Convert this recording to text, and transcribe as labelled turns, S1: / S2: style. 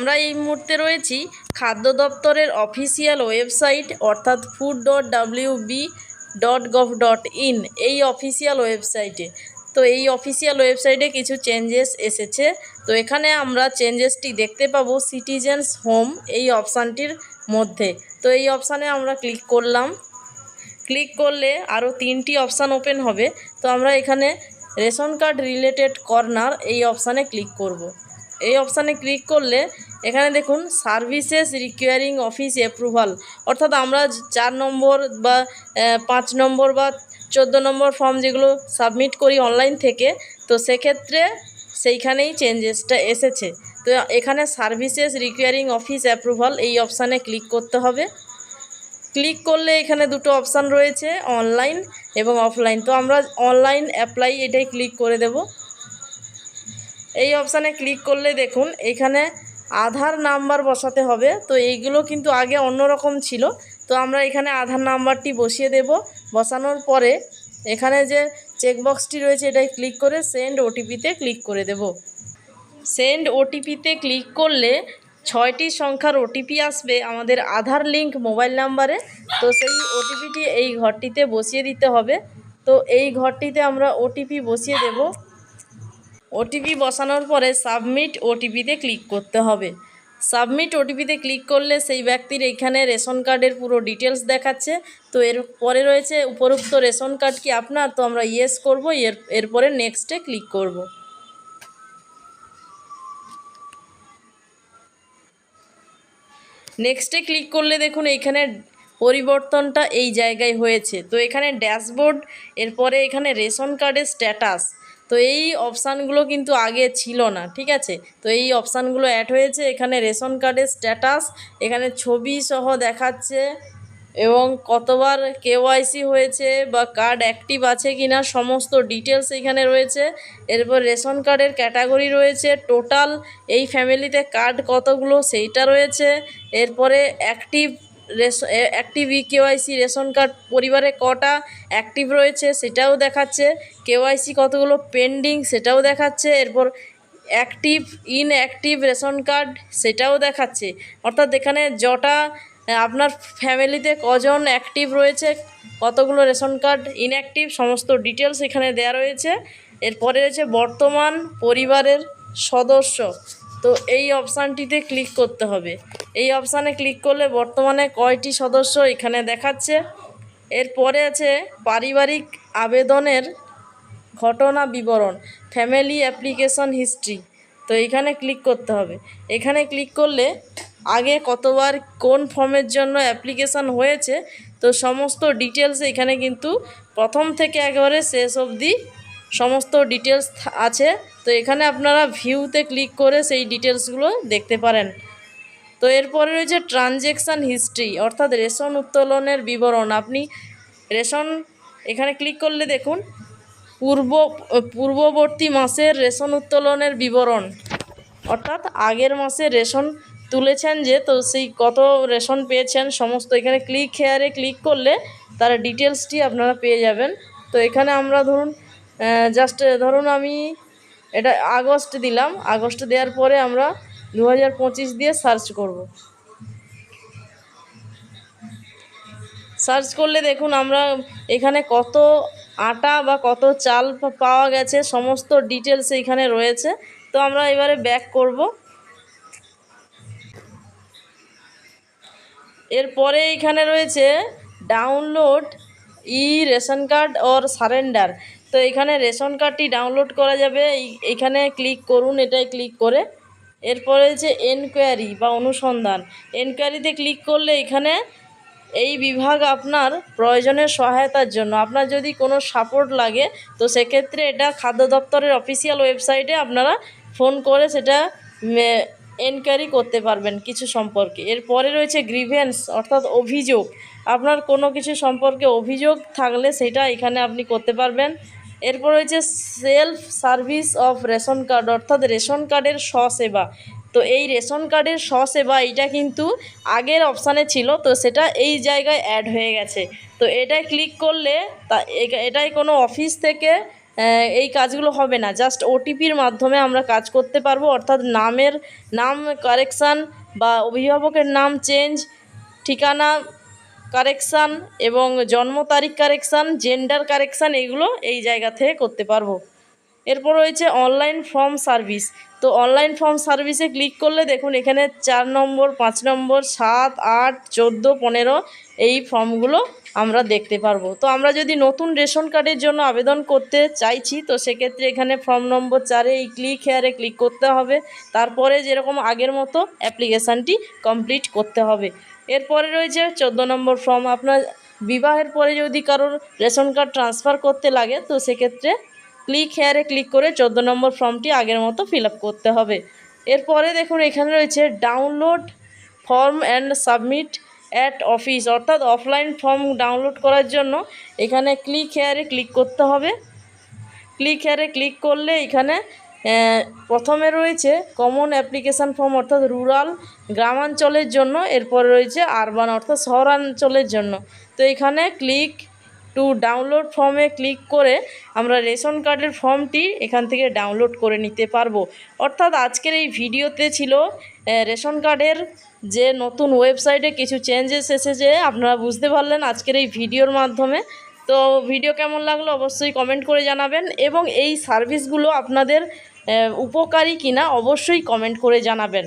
S1: আমরা এই মুহূর্তে রয়েছি খাদ্য দপ্তরের অফিসিয়াল ওয়েবসাইট অর্থাৎ food dot W B dot dot in এই অফিসিয়াল ওয়েবসাইটে। তো এই অফিসিয়াল ওয়েবসাইটে কিছু চেঞ্জেস এসেছে। তো এখানে আমরা চেঞ্জেসটি দেখতে পাবো সিটিজেন্স হোম এই অপশানটির মধ্যে। তো এই অপশানে আমরা ক্লিক করলাম। ক্লিক করলে আরও তিনটি অপশান ওপেন হবে। তো আমরা এখানে রেশন কার্ড রিলেটেড কর্নার এই অপশানে ক্লিক করব। এই অপশানে ক্লিক করলে এখানে দেখুন, সার্ভিসেস রিকোয়ারিং অফিস অ্যাপ্রুভাল। অর্থাৎ আমরা চার নম্বর বা পাঁচ নম্বর বা চোদ্দ নম্বর ফর্ম যেগুলো সাবমিট করি অনলাইন থেকে, তো সেক্ষেত্রে সেইখানেই চেঞ্জেসটা এসেছে। তো এখানে সার্ভিসেস রিকোয়ারিং অফিস অ্যাপ্রুভাল এই অপশানে ক্লিক করতে হবে। ক্লিক করলে এখানে দুটো অপশান রয়েছে, অনলাইন এবং অফলাইন। তো আমরা অনলাইন অ্যাপ্লাই এটাই ক্লিক করে দেব। এই অপশানে ক্লিক করলে দেখুন, এখানে আধার নাম্বার বসাতে হবে। তো এইগুলো কিন্তু আগে অন্যরকম ছিল। তো আমরা এখানে আধার নাম্বারটি বসিয়ে দেব। বসানোর পরে এখানে যে চেকবক্সটি রয়েছে এটাই ক্লিক করে সেন্ড ওটিপিতে ক্লিক করে দেব। সেন্ড ওটিপিতে ক্লিক করলে ছয়টি সংখ্যার ওটিপি আসবে আমাদের আধার লিঙ্ক মোবাইল নাম্বারে তো সেই ওটিপিটি এই ঘরটিতে বসিয়ে দিতে হবে। তো এই ঘরটিতে আমরা ওটিপি বসিয়ে দেব। ওটিপি বসানোর পরে সাবমিট ওটিপিতে ক্লিক করতে হবে। সাবমিট ওটিপিতে ক্লিক করলে সেই ব্যক্তির এখানে রেশন কার্ডের পুরো ডিটেলস দেখাচ্ছে। তো এর পরে রয়েছে উপরোক্ত রেশন কার্ড কি আপনার? তো আমরা ইয়েস করব, এর, এরপরে নেক্সটে ক্লিক করব। নেক্সটে ক্লিক করলে দেখুন এইখানে পরিবর্তনটা এই জায়গায় হয়েছে। তো এখানে ড্যাশবোর্ড, এরপরে এখানে রেশন কার্ডের স্ট্যাটাস। তো এই অপশানগুলো কিন্তু আগে ছিল না, ঠিক আছে? তো এই অপশানগুলো অ্যাড হয়েছে, এখানে রেশন কার্ডের স্ট্যাটাস এখানে ছবি সহ দেখাচ্ছে, এবং কতবার কেওয়াইসি হয়েছে বা কার্ড অ্যাক্টিভ আছে কি না সমস্ত ডিটেলস এখানে রয়েছে। এরপর রেশন কার্ডের ক্যাটাগরি রয়েছে টোটাল এই ফ্যামিলিতে কার্ড কতগুলো, সেইটা রয়েছে। এরপরে active active KYC ration card পরিবারে কটা অ্যাক্টিভ রয়েছে সেটাও দেখাচ্ছে। কেওয়াইসি কতগুলো পেন্ডিং সেটাও দেখাচ্ছে। এরপর অ্যাক্টিভ ইনঅ্যাক্টিভ রেশন কার্ড সেটাও দেখাচ্ছে। অর্থাৎ এখানে আহ, আপনার ফ্যামিলিতে কজন অ্যাক্টিভ রয়েছে কতগুলো রেশন কার্ড ইনঅ্যাক্টিভ সমস্ত ডিটেলস এখানে দেওয়া রয়েছে। এরপরে রয়েছে বর্তমান পরিবারের সদস্য। তো এই অপশানটিতে ক্লিক করতে হবে। এই অপশানে ক্লিক করলে বর্তমানে কয়টি সদস্য এখানে দেখাচ্ছে। এরপরে আছে পারিবারিক আবেদনের ঘটনা বিবরণ, ফ্যামিলি অ্যাপ্লিকেশন হিস্ট্রি। তো এখানে ক্লিক করতে হবে। এখানে ক্লিক করলে আগে কতবার কোন ফর্মের জন্য অ্যাপ্লিকেশন হয়েছে, তো সমস্ত ডিটেলস এখানে কিন্তু প্রথম থেকে একেবারে শেষ অবধি সমস্ত ডিটেলস আছে। তো এখানে আপনারা ভিউতে ক্লিক করে সেই ডিটেলসগুলো দেখতে পারেন। তো এরপরে রয়েছে ট্রানজেকশান হিস্ট্রি অর্থাৎ রেশন উত্তোলনের বিবরণ। আপনি রেশন, এখানে ক্লিক করলে দেখুন, পূর্ব, পূর্ববর্তী মাসের রেশন উত্তোলনের বিবরণ। অর্থাৎ আগের মাসে রেশন তুলেছেন যে, তো সেই কত রেশন পেয়েছেন, সমস্ত এখানে ক্লিক হেয়ারে ক্লিক করলে তার ডিটেলসটি আপনারা পেয়ে যাবেন। তো এখানে আমরা ধরুন জাস্ট ধরুন আমি এটা আগস্ট দিলাম, আগস্ট দেওয়ার পরে আমরা দু হাজার পঁচিশ দিয়ে সার্চ করব। সার্চ করলে দেখুন আমরা এখানে কত আটা বা কত চাল পাওয়া গেছে, সমস্ত ডিটেলস এখানে রয়েছে। তো আমরা এবারে ব্যাক করব। এরপরে এখানে রয়েছে download E ration card or surrender তো এখানে রেশন কার্ডটি ডাউনলোড করা যাবে। এইখানে ক্লিক করুন এটাই ক্লিক করে। এরপরে হচ্ছে এনকোয়ারি বা অনুসন্ধান। এনকোয়ারিতে ক্লিক করলে এখানে এই বিভাগ আপনার প্রয়োজনের সহায়তার জন্য। আপনার যদি কোনো সাপোর্ট লাগে, তো সেক্ষেত্রে এটা খাদ্য দপ্তরের অফিসিয়াল ওয়েবসাইটে আপনারা ফোন করে সেটা এনকোয়ারি করতে পারবেন কিছু সম্পর্কে। এরপরে রয়েছে গ্রিভেন্স অর্থাৎ অভিযোগ। আপনার কোনো কিছু সম্পর্কে অভিযোগ থাকলে সেটা এখানে আপনি করতে পারবেন। এরপর রয়েছে self service of ration card অর্থাৎ রেশন কার্ডের স্বসেবা। তো এই রেশন কার্ডের স্বসেবা এটা কিন্তু আগের অপশানে ছিল, তো সেটা এই জায়গায় অ্যাড হয়ে গেছে। তো এটায় ক্লিক করলে তা এটাই কোনো অফিস থেকে এই কাজগুলো হবে না। জাস্ট ওটিপির মাধ্যমে আমরা কাজ করতে পারব, অর্থাৎ নামের, নাম কারেকশান বা অভিভাবকের নাম চেঞ্জ ঠিকানা কারেকশান এবং জন্ম তারিখ কারেকশান জেন্ডার কারেকশান এগুলো এই জায়গা থেকে করতে পারব। এরপর রয়েছে অনলাইন ফর্ম সার্ভিস তো অনলাইন ফর্ম সার্ভিসে ক্লিক করলে দেখুন এখানে চার নম্বর, পাঁচ নম্বর, সাত, আট, চোদ্দ, পনেরো এই ফর্মগুলো আমরা দেখতে পারব। তো আমরা যদি নতুন রেশন কার্ডের জন্য আবেদন করতে চাইছি, তো সেক্ষেত্রে এখানে ফর্ম নম্বর চারে এই ক্লিক হেয়ারে ক্লিক করতে হবে। তারপরে যেরকম আগের মতো অ্যাপ্লিকেশানটি কমপ্লিট করতে হবে। এরপরে রয়েছে চোদ্দ নম্বর ফর্ম। আপনার বিবাহের পরে যদি কারোর রেশন কার্ড ট্রান্সফার করতে লাগে, তো সেক্ষেত্রে ক্লিক হেয়ারে ক্লিক করে চোদ্দ নম্বর ফর্মটি আগের মতো ফিল করতে হবে। এরপরে দেখুন, এখানে রয়েছে download form and submit at office অর্থাৎ অফলাইন ফর্ম ডাউনলোড করার জন্য এখানে ক্লিক হেয়ারে ক্লিক করতে হবে। ক্লিক হেয়ারে ক্লিক করলে এখানে প্রথমে রয়েছে কমন অ্যাপ্লিকেশান ফর্ম অর্থাৎ রুরাল গ্রামাঞ্চলের জন্য, এরপর রয়েছে আরবান অর্থাৎ শহরাঞ্চলের জন্য। তো এখানে ক্লিক টু ডাউনলোড ফর্মে ক্লিক করে আমরা রেশন কার্ডের ফর্মটি এখান থেকে ডাউনলোড করে নিতে পারব। অর্থাৎ আজকের এই ভিডিওতে ছিল রেশন কার্ডের যে নতুন ওয়েবসাইটে কিছু চেঞ্জেস এসেছে, আপনারা বুঝতে পারলেন আজকের এই ভিডিওর মাধ্যমে। তো ভিডিও কেমন লাগল অবশ্যই কমেন্ট করে জানাবেন এবং এই সার্ভিসগুলো আপনাদের উপকারী কিনা অবশ্যই কমেন্ট করে জানাবেন।